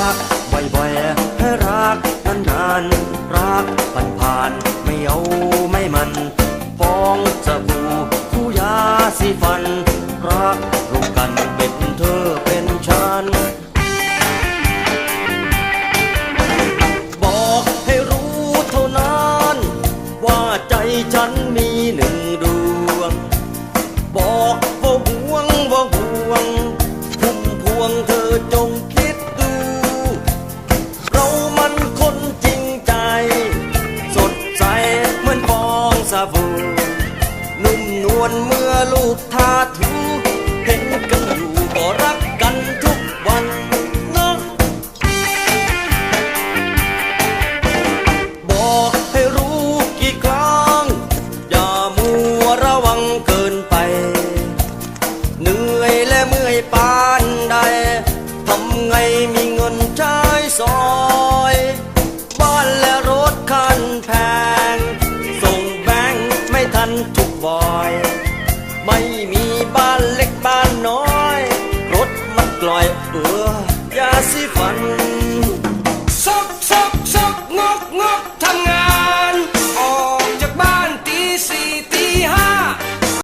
รักบ่อยๆให้รักนานๆรักผ่านๆไม่เอาไม่มันฟองสบู่คู่ยาสีฟัน รักรวมกันเป็นเธอเป็นฉันบอกให้รู้เท่านั้น ว่าใจฉันมี นุ่มนวลเมื่อลูกทาทูเห็นกันอยู่ก็รักกันทุกวันนะบอกให้รู้กี่ครั้ง อย่ามัวระวังเกินไป เหนื่อยและเมื่อยปานใดทำไงมีเง อย ไม่มีบ้านเล็กบ้านน้อย รถมันกลอยเอือยาสีฟันซกซกซกงกงกทำ